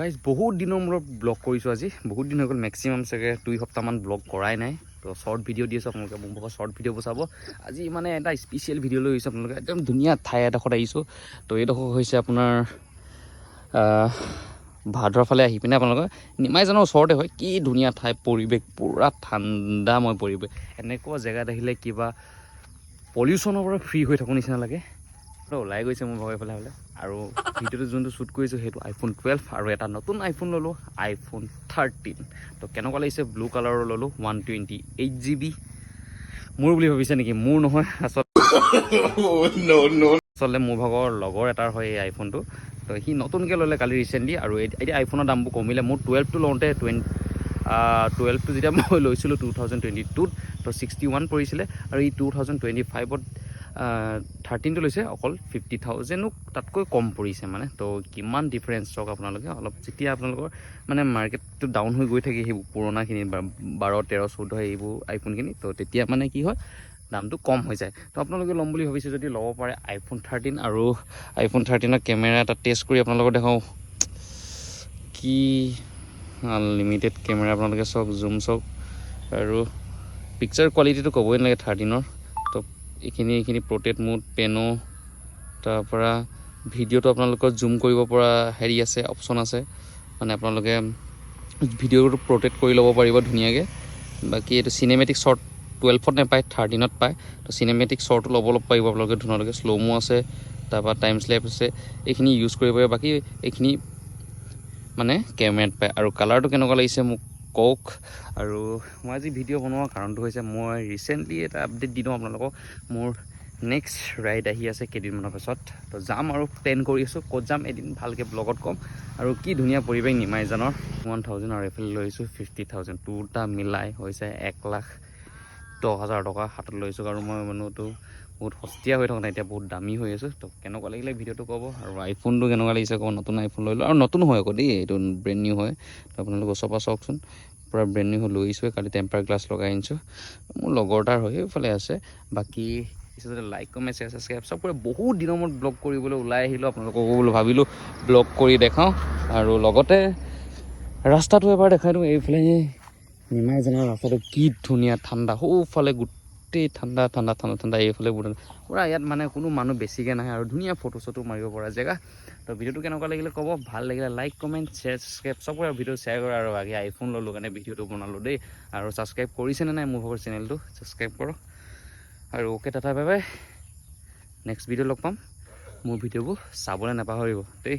Guys বহুত দিনৰ মূৰত ব্লগ কৰিছোঁ আজি। বহুত দিন হৈ গ'ল মেক্সিমাম চাগে দুই সপ্তাহমান ব্লগ কৰাই নাই। তো শ্বৰ্ট ভিডিঅ' দি আছোঁ আপোনালোকে মোৰ ভাগৰ শ্বৰ্ট ভিডিঅ'বোৰ চাব আজি মানে এটা স্পেচিয়েল ভিডিঅ' লৈ আহিছোঁ আপোনালোকে একদম ধুনীয়া ঠাই এডোখৰত আহিছোঁ। তো এইডোখৰ হৈছে আপোনাৰ ভাৰতৰ ফালে আহি পিনে আপোনালোকে নিমাইজানৰ ওচৰতে হয় কি ধুনীয়া ঠাই পৰিৱেশ পূৰা ঠাণ্ডাময় পৰিৱেশ। এনেকুৱা জেগাত আহিলে কিবা পলিউশ্যনৰ পৰা ফ্ৰী হৈ থাকোঁ নিচিনা লাগে। ওলাই গৈছে মোৰ ভাগৰ এইফালে হ'লে আৰু ভিডিঅ'টো যোনটো শ্বুট কৰিছোঁ সেইটো আইফোন টুৱেলভ আৰু এটা নতুন আইফোন ল'লোঁ আইফোন থাৰ্টিন তো কেনেকুৱা লাগিছে? ব্লু কালাৰৰ ল'লোঁ one twenty eight G B মোৰ বুলি ভাবিছে নেকি? মোৰ নহয় আচলতে আচলতে মোৰ ভাগৰ লগৰ এটাৰ হয় এই আইফোনটো তো সি নতুনকৈ ল'লে কালি ৰিচেণ্টলি আৰু এত- এতিয়া আইফোনৰ দামবোৰ কমিলে। মোৰ টুৱেলভটো লওঁতে টুৱেণ্টি টুৱেলভটো যেতিয়া মই লৈছিলোঁ টু থাউজেণ্ড টুৱেণ্টি টুত তো ছিক্সটি ওৱান পৰিছিলে। আৰু এই টু থাউজেণ্ড টুৱেণ্টি ফাইভত থাৰ্টিনটো লৈছে অকল ফিফটি থাউজেণ্ডো তাতকৈ কম পৰিছে মানে। তো কিমান ডিফাৰেঞ্চ চাওক আপোনালোকে অলপ যেতিয়া আপোনালোকৰ মানে মাৰ্কেটটো ডাউন হৈ গৈ থাকে সেইবোৰ পুৰণাখিনি বাৰ তেৰ চৈধ্য এইবোৰ আইফোনখিনি তো তেতিয়া মানে কি হয় দামটো কম হৈ যায়। তো আপোনালোকে ল'ম বুলি ভাবিছে যদি ল'ব পাৰে আইফোন থাৰ্টিন আৰু আইফোন থাৰ্টিনৰ কেমেৰা এটা টেষ্ট কৰি আপোনালোকক দেখাওঁ। কি আনলিমিটেড কেমেৰা আপোনালোকে চাওক জুম চাওক। আৰু পিকচাৰ কোৱালিটিটো ক'বই নালাগে থাৰ্টিনৰ এইখিনি এইখিনি প্ৰটেক্ট মোড পেনো তাৰপৰা ভিডিঅ'টো আপোনালোকৰ জুম কৰিব পৰা হেৰি আছে অপশ্যন আছে। মানে আপোনালোকে ভিডিঅ'টো প্ৰটেক্ট কৰি ল'ব পাৰিব ধুনীয়াকৈ। বাকী এইটো চিনেমেটিক শ্বৰ্ট টুৱেলভত নাপায় থাৰ্টিনত পায়। তো চিনেমেটিক শ্বৰ্টো ল'ব ল'ব পাৰিব আপোনালোকে ধুনীয়াকৈ শ্ল'মো আছে তাৰপৰা টাইম শ্লেপ আছে। এইখিনি ইউজ কৰিব পাৰিব। বাকী এইখিনি মানে কেমেৰাত পায়। আৰু কালাৰটো কেনেকুৱা লাগিছে মোক কওক আৰু মই আজি ভিডিঅ' বনোৱাৰ কাৰণটো হৈছে মই ৰিচেণ্টলি এটা আপডেট দি দিওঁ আপোনালোকক। মোৰ নেক্সট ৰাইড আহি আছে কেইদিনমানৰ পাছত। তো যাম আৰু প্লেন কৰি আছোঁ ক'ত যাম এদিন ভালকৈ ব্লগত ক'ম। আৰু কি ধুনীয়া পৰিৱেশ নিমাইজানৰ। ওৱান থাউজেণ্ড আৰু এইফালে লৈছোঁ ফিফটি থাউজেণ্ড দুটা মিলাই হৈছে এক লাখ দহ হাজাৰ টকা হাতত লৈছোঁ আৰু মই মানুহটো বহুত সস্তীয়া হৈ থকা নাই এতিয়া বহুত দামী হৈ আছোঁ। তো কেনেকুৱা লাগিলে ভিডিঅ'টো ক'ব? আৰু আইফোনটো কেনেকুৱা লাগিছে ক'ব? নতুন আইফোন লৈ লওঁ। আৰু নতুন হয় আকৌ দেই, এইটো ব্ৰেণ্ড নিউ হয়। তো আপোনালোক ওচৰৰ পৰা চাওকচোন। পূৰা ব্ৰেণ্ড নিউ লৈ আহিছোঁ কালি টেম্পাৰ গ্লাছ লগাই আনিছোঁ। মোৰ লগৰ এটাৰ হয় সেইফালে আছে। বাকী পিছতে লাইক কমেণ্ট শ্বেয়াৰ ছাবস্ক্ৰাইব চব কৰি বহুত দিনৰ মূৰত ব্লগ কৰিবলৈ ওলাই আহিলোঁ। আপোনালোকক বোলো ভাবিলোঁ ব্লগ কৰি দেখাওঁ। আৰু লগতে ৰাস্তাটো এবাৰ দেখাই দিওঁ, এইফালে নিমাই জানৰ ৰাস্তাটো কি ধুনীয়া ঠাণ্ডা। সৌফালে গোটেই ঠাণ্ডা ঠাণ্ডা ঠাণ্ডা ঠাণ্ডা এইফালে বহুত পূৰা ইয়াত মানে কোনো মানুহ বেছিকৈ নাহে আৰু ধুনীয়া ফটো চটো মাৰিব পৰা জেগা। তো ভিডিঅ'টো কেনেকুৱা লাগিলে ক'ব? ভালো লাগিলে লাইক, কমেণ্ট, শ্বেয়াৰ, ছাবস্ক্ৰাইব। চব কৰে ভিডিঅ' শ্বেয়াৰ কৰে আৰু আগে আইফোন ল'লোঁ কাৰণে ভিডিঅ'টো বনালোঁ দেই। আৰু ছাবস্ক্ৰাইব কৰিছেনে নাই মোৰ ভাগৰ চেনেলটো? ছাবস্ক্ৰাইব কৰক। আৰু okay tata, bye bye. Next video' লগ পাম। মোৰ ভিডিঅ'বোৰ চাবলৈ নাপাহৰিব দেই।